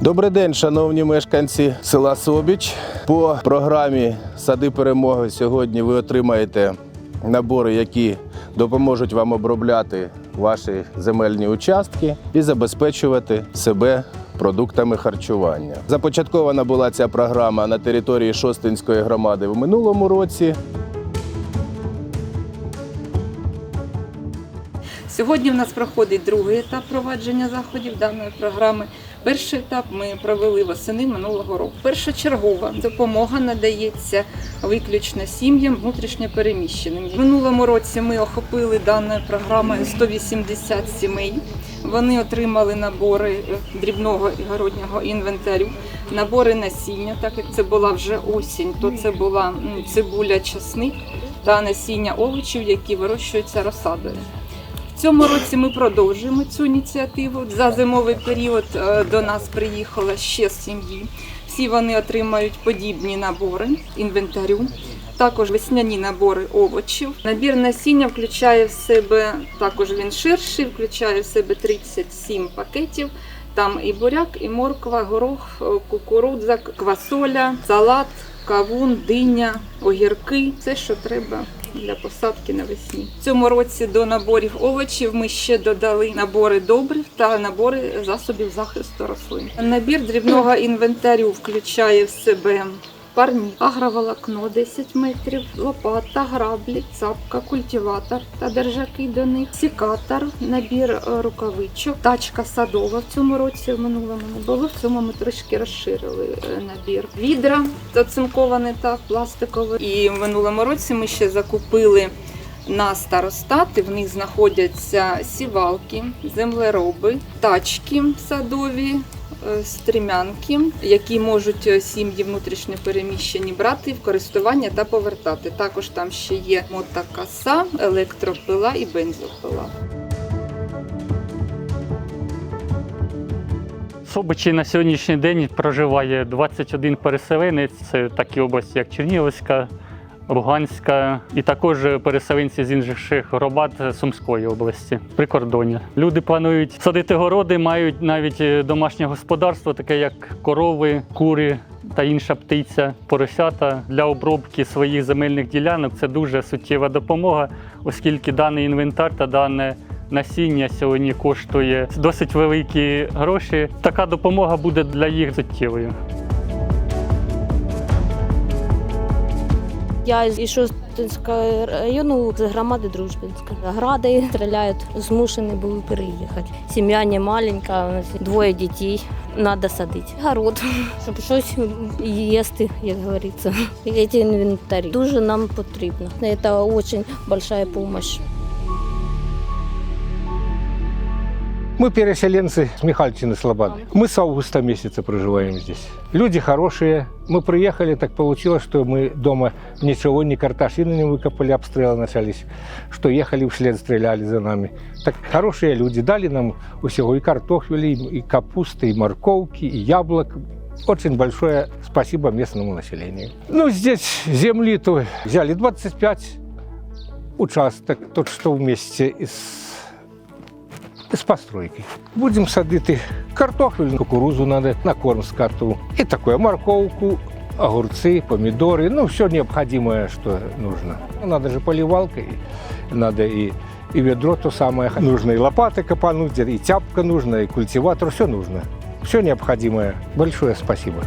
Добрий день, шановні мешканці села Собіч. По програмі Сади перемоги сьогодні ви отримаєте набори, які допоможуть вам обробляти ваші земельні участки і забезпечувати себе продуктами харчування. Започаткована була ця програма на території Шостинської громади в минулому році. Сьогодні в нас проходить другий етап провадження заходів даної програми. Перший етап ми провели восени минулого року. Першочергова допомога надається виключно сім'ям внутрішньо переміщеним. В минулому році ми охопили даною програмою 180 сімей. Вони отримали набори е, дрібного і городнього інвентарю, набори насіння, так як це була вже осінь, то це була цибуля, часник та насіння овочів, які вирощуються розсадою. Цьому році ми продовжуємо цю ініціативу. За зимовий період е, до нас приїхало ще сім'ї. Всі вони отримають подібні набори інвентарю. Також весняні набори овочів. Набір насіння включає в себе також він ширший, включає в себе 37 пакетів. Там і буряк, і морква, горох, е, кукурудза, квасоля, салат, кавун, диня, огірки все, що треба для посадки навесні. В цьому році до наборів овочів ми ще додали набори добрив та набори засобів захисту рослин. Набір дрібного інвентарю включає в себе парні, агроволокно 10 метрів, лопата, граблі, цапка, культиватор та держаки до них, секатор, набір е, рукавичок, тачка садова в цьому році, в минулому не було. В цьому ми трошки розширили е, набір. Відра оцинковане та пластикове. І в минулому році ми ще закупили на старостати. В них знаходяться сівалки, землероби, тачки садові. Е, Стрімянки, які можуть е, сім'ї внутрішньо переміщені брати в користування та повертати. Також там ще є мотокоса, електропила і бензопила. Собичі на сьогоднішній день проживає 21 переселенець. Це такі області, як Чернігівська, Луганська, і також переселенці з інших громад Сумської області, прикордоння. Люди планують садити городи, мають навіть е, домашнє господарство, таке як корови, кури. Та інша птиця, поросята для обробки своїх земельних ділянок це дуже суттєва допомога, оскільки даний інвентар та дане насіння сьогодні коштує досить великі гроші. Така допомога буде для їх суттєвою. Я із Шостинського району з громади Дружбинська. Гради стріляють, змушені були переїхати. Сім'я не маленька, у нас двоє дітей. Треба садити. Город, щоб щось їсти, як говориться. Ці інвентарі дуже нам потрібно. Це дуже велика допомога. Мы переселенцы с Михальчины Слободы. Мы с августа месяца проживаем здесь. Люди хорошие. Мы приехали, так получилось, что мы дома ничего, ни картошины не выкопали, обстрелы начались, что ехали вслед, стреляли за нами. Так хорошие люди дали нам всего и картофеля, и капусты, и морковки, и яблок. Очень большое спасибо местному населению. Ну, здесь земли-то взяли 25 участок, тот, что вместе из з постройки. Будемо садити картофель, кукурузу надо, на корм скоту. И такое, морковку, огурцы, помидоры, ну, все необходимое, что нужно. Надо же поливалка, и надо и, и ведро то самое. Нужно и лопаты копануть, и тяпка нужна, и культиватор, все нужно. Все необходимое. Большое спасибо.